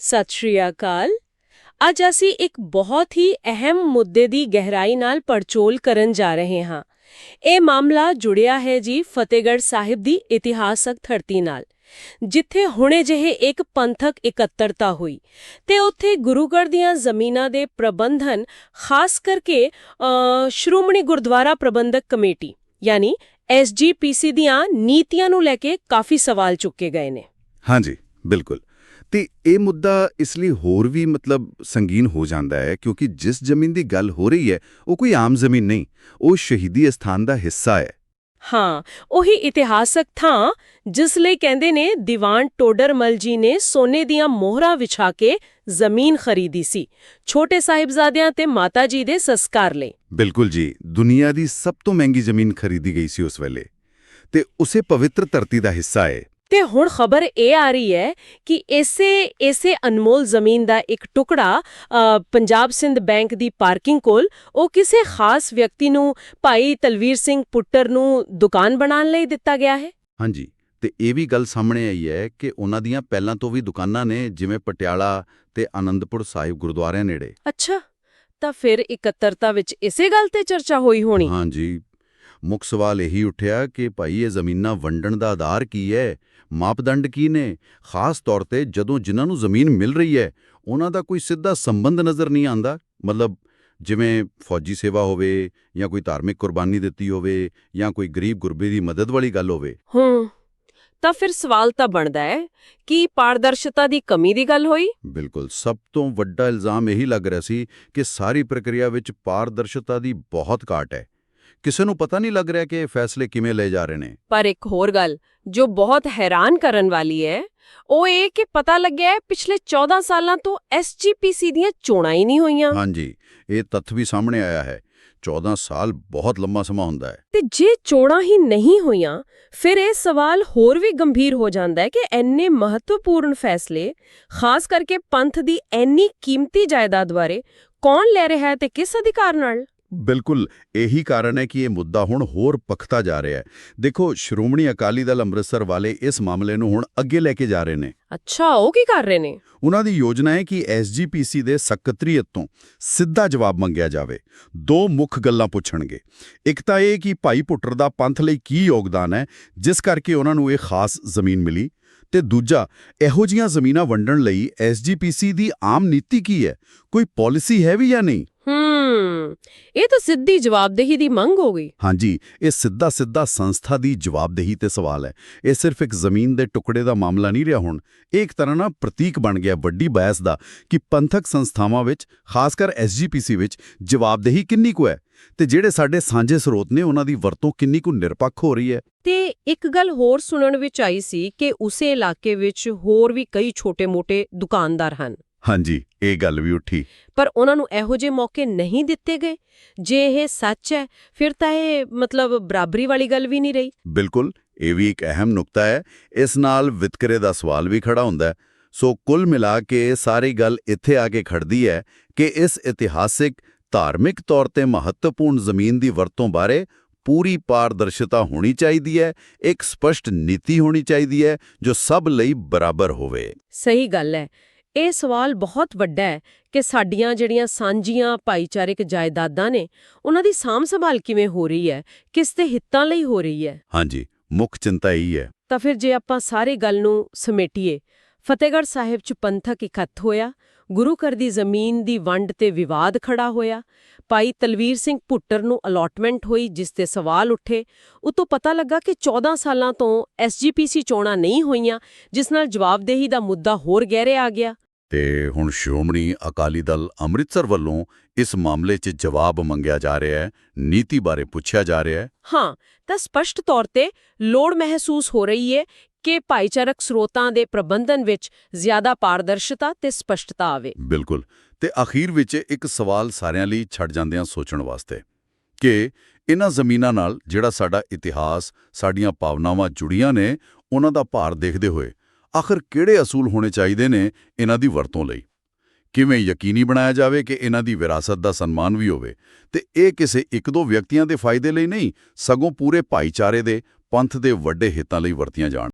ਸਤਿ ਸ਼੍ਰੀ ਅਕਾਲ। ਅੱਜ ਅਸੀਂ ਇੱਕ ਬਹੁਤ ਹੀ ਅਹਿਮ ਮੁੱਦੇ ਦੀ ਗਹਿਰਾਈ ਨਾਲ ਪੜਚੋਲ ਕਰਨ ਜਾ ਰਹੇ ਹਾਂ। ਇਹ ਮਾਮਲਾ ਜੁੜਿਆ ਹੈ ਜੀ ਫਤਿਹਗੜ੍ਹ ਸਾਹਿਬ ਦੀ ਇਤਿਹਾਸਕ ਧਰਤੀ ਨਾਲ, ਜਿੱਥੇ ਹੁਣੇ ਜਿਹੇ ਇੱਕ ਪੰਥਕ ਇਕੱਤਰਤਾ ਹੋਈ ਤੇ ਉੱਥੇ ਗੁਰੂਗੜ੍ਹ ਦੀਆਂ ਜ਼ਮੀਨਾਂ ਦੇ ਪ੍ਰਬੰਧਨ, ਖਾਸ ਕਰਕੇ ਸ਼੍ਰੋਮਣੀ ਗੁਰਦੁਆਰਾ ਪ੍ਰਬੰਧਕ ਕਮੇਟੀ, ਯਾਨੀ ਐਸਜੀਪੀਸੀ ਦੀਆਂ ਨੀਤੀਆਂ ਨੂੰ ਲੈ ਕੇ ਕਾਫੀ ਸਵਾਲ ਚੁੱਕੇ ਗਏ ਨੇ। ਹਾਂਜੀ, ਬਿਲਕੁਲ। ਤੇ ਇਹ ਮੁੱਦਾ ਇਸ ਲਈ ਹੋਰ ਵੀ ਮਤਲਬ ਸੰਗੀਨ ਹੋ ਜਾਂਦਾ ਹੈ ਕਿਉਂਕਿ ਜਿਸ ਜ਼ਮੀਨ ਦੀ ਗੱਲ ਹੋ ਰਹੀ ਹੈ ਉਹ ਕੋਈ ਆਮ ਜ਼ਮੀਨ ਨਹੀਂ ਉਹ ਸ਼ਹੀਦੀ ਅਸਥਾਨ ਦਾ ਹਿੱਸਾ ਹੈ। ਹਾਂ ਉਹੀ ਇਤਿਹਾਸਕ ਥਾਂ ਜਿਸ ਲਈ ਕਹਿੰਦੇ ਨੇ ਦੀਵਾਨ ਟੋਡਰਮਲ ਜੀ ਨੇ ਸੋਨੇ ਦੀਆਂ ਮੋਹਰਾਂ ਵਿਛਾ ਕੇ ਜ਼ਮੀਨ ਖਰੀਦੀ ਸੀ ਛੋਟੇ ਸਾਹਿਬਜ਼ਾਦਿਆਂ ਤੇ ਮਾਤਾ ਜੀ ਦੇ ਸੰਸਕਾਰ ਲਈ। ਬਿਲਕੁਲ ਜੀ ਦੁਨੀਆ ਦੀ ਸਭ ਤੋਂ ਮਹਿੰਗੀ ਜ਼ਮੀਨ ਖਰੀਦੀ ਗਈ ਸੀ ਉਸ ਵੇਲੇ ਤੇ ਉਸੇ ਪਵਿੱਤਰ ਧਰਤੀ ਦਾ ਹਿੱਸਾ ਹੈ। ਤੇ ਹੁਣ ਖਬਰ ਇਹ ਆ ਰਹੀ ਹੈ ਕਿ ਇਸੇ ਇਸੇ ਅਨਮੋਲ ਜ਼ਮੀਨ ਦਾ ਇੱਕ ਟੁਕੜਾ ਪੰਜਾਬ ਸਿੰਧ ਬੈਂਕ ਦੀ ਪਾਰਕਿੰਗ ਕੋਲ ਉਹ ਕਿਸੇ ਖਾਸ ਵਿਅਕਤੀ ਨੂੰ ਭਾਈ ਤਲਵੀਰ ਸਿੰਘ ਪੁੱਟਰ ਨੂੰ ਦੁਕਾਨ ਬਣਾਉਣ ਲਈ ਦਿੱਤਾ ਗਿਆ ਹੈ? ਹਾਂਜੀ ਤੇ ਇਹ ਵੀ ਗੱਲ ਸਾਹਮਣੇ ਆਈ ਹੈ ਕਿ ਉਹਨਾਂ ਦੀਆਂ ਪਹਿਲਾਂ ਤੋਂ ਵੀ ਦੁਕਾਨਾਂ ਨੇ ਜਿਵੇਂ ਪਟਿਆਲਾ ਤੇ ਆਨੰਦਪੁਰ ਸਾਹਿਬ ਗੁਰਦੁਆਰਿਆਂ ਨੇੜੇ। ਅੱਛਾ ਤਾਂ ਫਿਰ ਇਕੱਤਰਤਾ ਵਿੱਚ ਇਸੇ ਗੱਲ ਤੇ ਚਰਚਾ ਹੋਈ ਹੋਣੀ। ਹਾਂਜੀ ਮੁੱਖ ਸਵਾਲ ਇਹੀ ਉੱਠਿਆ ਕਿ ਭਾਈ ਇਹ ਜ਼ਮੀਨਾਂ ਵੰਡਣ ਦਾ ਆਧਾਰ ਕੀ ਹੈ? ਮਾਪਦੰਡ ਕੀ ਨੇ? ਖਾਸ ਤੌਰ ਤੇ ਜਦੋਂ ਜਿਨ੍ਹਾਂ ਨੂੰ ਜ਼ਮੀਨ ਮਿਲ ਰਹੀ ਹੈ ਉਹਨਾਂ ਦਾ ਕੋਈ ਸਿੱਧਾ ਸੰਬੰਧ ਨਜ਼ਰ ਨਹੀਂ ਆਂਦਾ ਮਤਲਬ ਜਿਵੇਂ ਫੌਜੀ ਸੇਵਾ ਹੋਵੇ ਜਾਂ ਕੋਈ ਧਾਰਮਿਕ ਕੁਰਬਾਨੀ ਦਿੱਤੀ ਹੋਵੇ ਜਾਂ ਕੋਈ ਗਰੀਬ ਗੁਰਬੇ ਦੀ ਮਦਦ ਵਾਲੀ ਗੱਲ ਹੋਵੇ। ਹੂੰ ਤਾਂ ਫਿਰ ਸਵਾਲ ਤਾਂ ਬਣਦਾ ਹੈ ਕਿ ਪਾਰਦਰਸ਼ਤਾ ਦੀ ਕਮੀ ਦੀ ਗੱਲ ਹੋਈ? ਬਿਲਕੁਲ ਸਭ ਤੋਂ ਵੱਡਾ ਇਲਜ਼ਾਮ ਇਹੀ ਲੱਗ ਰਿਹਾ ਸੀ ਕਿ ਸਾਰੀ ਪ੍ਰਕਿਰਿਆ ਵਿੱਚ ਪਾਰਦਰਸ਼ਤਾ ਦੀ ਬਹੁਤ ਘਾਟ ਹੈ। ਕਿਸੇ ਨੂੰ ਪਤਾ ਨਹੀਂ ਲੱਗ ਰਿਹਾ ਕਿ ਇਹ ਫੈਸਲੇ ਕਿਵੇਂ ਲਏ ਜਾ ਰਹੇ ਨੇ। ਪਰ ਇੱਕ ਹੋਰ ਗੱਲ ਜੋ ਬਹੁਤ ਹੈਰਾਨ ਕਰਨ ਵਾਲੀ ਹੈ ਉਹ ਇਹ ਕਿ ਪਤਾ ਲੱਗਿਆ ਹੈ ਪਿਛਲੇ 14 ਸਾਲਾਂ ਤੋਂ ਐਸਜੀਪੀਸੀ ਦੀਆਂ ਚੋਣਾਂ ਹੀ ਨਹੀਂ ਹੋਈਆਂ। ਹਾਂਜੀ ਇਹ ਤੱਥ ਵੀ ਸਾਹਮਣੇ ਆਇਆ ਹੈ। 14 ਸਾਲ ਬਹੁਤ ਲੰਮਾ ਸਮਾਂ ਹੁੰਦਾ ਹੈ। ਤੇ ਜੇ ਚੋਣਾਂ ਹੀ ਨਹੀਂ ਹੋਈਆਂ ਫਿਰ ਇਹ ਸਵਾਲ ਹੋਰ ਵੀ ਗੰਭੀਰ ਹੋ ਜਾਂਦਾ ਹੈ ਕਿ ਐਨੇ ਮਹੱਤਵਪੂਰਨ ਫੈਸਲੇ ਖਾਸ ਕਰਕੇ ਪੰਥ ਦੀ ਐਨੀ ਕੀਮਤੀ ਜਾਇਦਾਦ ਬਾਰੇ ਕੌਣ ਲੈ ਰਿਹਾ ਹੈ ਤੇ ਕਿਸ ਅਧਿਕਾਰ ਨਾਲ? ਬਿਲਕੁਲ ਇਹੀ ਕਾਰਨ ਹੈ ਕਿ ਇਹ ਮੁੱਦਾ ਹੁਣ ਹੋਰ ਪਖਤਾ ਜਾ ਰਿਹਾ ਹੈ। ਦੇਖੋ ਸ਼੍ਰੋਮਣੀ ਅਕਾਲੀ ਦਲ ਅੰਮ੍ਰਿਤਸਰ ਵਾਲੇ ਇਸ ਮਾਮਲੇ ਨੂੰ ਹੁਣ ਅੱਗੇ ਲੈ ਕੇ ਜਾ ਰਹੇ ਨੇ। ਅੱਛਾ ਉਹ ਕੀ ਕਰ ਰਹੇ ਨੇ? ਉਹਨਾਂ ਦੀ ਯੋਜਨਾ ਹੈ ਕਿ ਐਸਜੀਪੀਸੀ ਦੇ ਸਕੱਤਰੀਅਤ ਤੋਂ ਸਿੱਧਾ ਜਵਾਬ ਮੰਗਿਆ ਜਾਵੇ। ਦੋ ਮੁੱਖ ਗੱਲਾਂ ਪੁੱਛਣਗੇ। ਇੱਕ ਤਾਂ ਇਹ ਕਿ ਭਾਈ ਪੁੱਟਰ ਦਾ ਪੰਥ ਲਈ ਕੀ ਯੋਗਦਾਨ ਹੈ ਜਿਸ ਕਰਕੇ ਉਹਨਾਂ ਨੂੰ ਇਹ ਖਾਸ ਜ਼ਮੀਨ ਮਿਲੀ। ਤੇ ਦੂਜਾ ਇਹੋ ਜੀਆਂ ਜ਼ਮੀਨਾਂ ਵੰਡਣ ਲਈ ਐਸਜੀਪੀਸੀ ਦੀ ਆਮ ਨੀਤੀ ਕੀ ਹੈ? ਕੋਈ ਪਾਲਿਸੀ ਹੈ ਵੀ ਜਾਂ ਨਹੀਂ? ਹੂੰ ਇਹ ਤਾਂ ਸਿੱਧੀ ਜਵਾਬਦੇਹੀ ਦੀ ਮੰਗ ਹੋ ਗਈ। ਹਾਂਜੀ ਇਹ ਸਿੱਧਾ ਸਿੱਧਾ ਸੰਸਥਾ ਦੀ ਜਵਾਬਦੇਹੀ ਤੇ ਸਵਾਲ ਹੈ। ਇਹ ਸਿਰਫ ਇੱਕ ਜ਼ਮੀਨ ਦੇ ਟੁਕੜੇ ਦਾ ਮਾਮਲਾ ਨਹੀਂ ਰਿਹਾ ਹੁਣ। ਇੱਕ ਤਰ੍ਹਾਂ ਨਾਲ ਪ੍ਰਤੀਕ ਬਣ ਗਿਆ ਵੱਡੀ ਬਹਿਸ ਦਾ ਕਿ ਪੰਥਕ ਸੰਸਥਾਵਾਂ ਵਿੱਚ ਖਾਸ ਕਰ ਐਸਜੀਪੀਸੀ ਵਿੱਚ ਜਵਾਬਦੇਹੀ ਕਿੰਨੀ ਕੁ ਹੈ ਤੇ ਜਿਹੜੇ ਸਾਡੇ ਸਾਂਝੇ ਸਰੋਤ ਨੇ ਉਹਨਾਂ ਦੀ ਵਰਤੋਂ ਕਿੰਨੀ ਕੁ ਨਿਰਪੱਖ ਹੋ ਰਹੀ ਹੈ। ਤੇ ਇੱਕ ਗੱਲ ਹੋਰ ਸੁਣਨ ਵਿੱਚ ਆਈ ਸੀ ਕਿ ਉਸੇ ਇਲਾਕੇ ਵਿੱਚ ਹੋਰ ਵੀ ਕਈ ਛੋਟੇ-ਮੋਟੇ ਦੁਕਾਨਦਾਰ ਹਨ। ਹਾਂਜੀ ਇਹ ਗੱਲ ਵੀ ਉੱਠੀ। ਪਰ ਉਹਨਾਂ ਨੂੰ ਇਹੋ ਜਿਹੇ ਮੌਕੇ ਨਹੀਂ ਦਿੱਤੇ ਗਏ? ਜੇ ਇਹ ਸੱਚ ਹੈ ਫਿਰ ਤਾਂ ਇਹ ਮਤਲਬ ਬਰਾਬਰੀ ਵਾਲੀ ਗੱਲ ਵੀ ਨਹੀਂ ਰਹੀ। ਬਿਲਕੁਲ ਇਹ ਵੀ ਇੱਕ ਅਹਿਮ ਨੁਕਤਾ ਹੈ। ਇਸ ਨਾਲ ਵਿਤਕਰੇ ਦਾ ਸਵਾਲ ਵੀ ਖੜਾ ਹੁੰਦਾ ਹੈ। ਸੋ ਕੁੱਲ ਮਿਲਾ ਕੇ ਸਾਰੀ ਗੱਲ ਇੱਥੇ ਆ ਕੇ ਖੜਦੀ ਹੈ ਕਿ ਇਸ ਇਤਿਹਾਸਿਕ ਧਾਰਮਿਕ ਤੌਰ ਤੇ ਮਹੱਤਵਪੂਰਨ ਜ਼ਮੀਨ ਦੀ ਵਰਤੋਂ ਬਾਰੇ ਪੂਰੀ ਪਾਰਦਰਸ਼ਤਾ ਹੋਣੀ ਚਾਹੀਦੀ ਹੈ ਇੱਕ ਸਪਸ਼ਟ ਨੀਤੀ ਹੋਣੀ ਚਾਹੀਦੀ ਹੈ ਜੋ ਸਭ ਲਈ ਬਰਾਬਰ ਹੋਵੇ। ਸਹੀ ਗੱਲ ਹੈ। ਇਹ ਸਵਾਲ ਬਹੁਤ ਵੱਡਾ ਹੈ ਕਿ ਸਾਡੀਆਂ ਜਿਹੜੀਆਂ ਸਾਂਝੀਆਂ ਭਾਈਚਾਰਕ ਜਾਇਦਾਦਾਂ ਨੇ ਉਹਨਾਂ ਦੀ ਸਾਂਭ ਸੰਭਾਲ ਕਿਵੇਂ ਹੋ ਰਹੀ ਹੈ ਕਿਸ ਦੇ ਹਿੱਤਾਂ ਲਈ ਹੋ ਰਹੀ ਹੈ? ਹਾਂਜੀ ਮੁੱਖ ਚਿੰਤਾ ਇਹ ਹੈ। ਤਾਂ ਫਿਰ ਜੇ ਆਪਾਂ ਸਾਰੀ ਗੱਲ ਨੂੰ ਸਮੇਟੀਏ ਫਤਿਹਗੜ੍ਹ ਸਾਹਿਬ 'ਚ ਪੰਥਕ ਇਕੱਠ ਹੋਇਆ ਗੁਰੂ ਘਰ ਦੀ ਜ਼ਮੀਨ ਦੀ ਵੰਡ ਤੇ ਵਿਵਾਦ ਖੜਾ ਹੋਇਆ ਭਾਈ ਤਲਵੀਰ ਸਿੰਘ ਭੁੱਟਰ ਨੂੰ ਅਲਾਟਮੈਂਟ ਹੋਈ ਜਿਸ ਤੇ ਸਵਾਲ ਉੱਠੇ ਉਤੋਂ ਪਤਾ ਲੱਗਾ ਕਿ 14 ਸਾਲਾਂ ਤੋਂ ਐਸਜੀਪੀਸੀ ਚੋਣਾਂ ਨਹੀਂ ਹੋਈਆਂ ਜਿਸ ਨਾਲ ਜਵਾਬਦੇਹੀ ਦਾ ਮੁੱਦਾ ਹੋਰ ਗਹਿਰੇ ਆ ਗਿਆ। ਤੇ ਹੁਣ ਸ਼੍ਰੋਮਣੀ ਅਕਾਲੀ ਦਲ ਅੰਮ੍ਰਿਤਸਰ ਵੱਲੋਂ ਇਸ ਮਾਮਲੇ 'ਚ ਜਵਾਬ ਮੰਗਿਆ ਜਾ ਰਿਹਾ ਹੈ ਨੀਤੀ ਬਾਰੇ ਪੁੱਛਿਆ ਜਾ ਰਿਹਾ ਹੈ। ਹਾਂ ਤਾਂ ਸਪਸ਼ਟ ਤੌਰ ਤੇ ਲੋੜ ਮਹਿਸੂਸ ਹੋ ਰਹੀ ਹੈ ਕਿ ਭਾਈਚਾਰਕ ਸਰੋਤਾਂ ਦੇ ਪ੍ਰਬੰਧਨ ਵਿੱਚ ਜ਼ਿਆਦਾ ਪਾਰਦਰਸ਼ਤਾ ਤੇ ਸਪਸ਼ਟਤਾ ਆਵੇ। ਬਿਲਕੁਲ ਤੇ ਅਖੀਰ ਵਿੱਚ ਇੱਕ ਸਵਾਲ ਸਾਰਿਆਂ ਲਈ ਛੱਡ ਜਾਂਦਿਆਂ ਸੋਚਣ ਵਾਸਤੇ ਕਿ ਇਹਨਾਂ ਜ਼ਮੀਨਾਂ ਨਾਲ ਜਿਹੜਾ ਸਾਡਾ ਇਤਿਹਾਸ ਸਾਡੀਆਂ ਭਾਵਨਾਵਾਂ ਜੁੜੀਆਂ ਨੇ ਉਹਨਾਂ ਦਾ ਭਾਰ ਦੇਖਦੇ ਹੋਏ ਆਖਰ ਕਿਹੜੇ ਅਸੂਲ ਹੋਣੇ ਚਾਹੀਦੇ ਨੇ ਇਹਨਾਂ ਦੀ ਵਰਤੋਂ ਲਈ? ਕਿਵੇਂ ਯਕੀਨੀ ਬਣਾਇਆ ਜਾਵੇ ਕਿ ਇਹਨਾਂ ਦੀ ਵਿਰਾਸਤ ਦਾ ਸਨਮਾਨ ਵੀ ਹੋਵੇ? ਤੇ ਇਹ ਕਿਸੇ ਇੱਕ ਦੋ ਵਿਅਕਤੀਆਂ ਦੇ ਫਾਇਦੇ ਲਈ ਨਹੀਂ, ਸਗੋਂ ਪੂਰੇ ਭਾਈਚਾਰੇ ਦੇ, ਪੰਥ ਦੇ ਵੱਡੇ ਹਿੱਤਾਂ ਲਈ ਵਰਤੀਆਂ ਜਾਣ।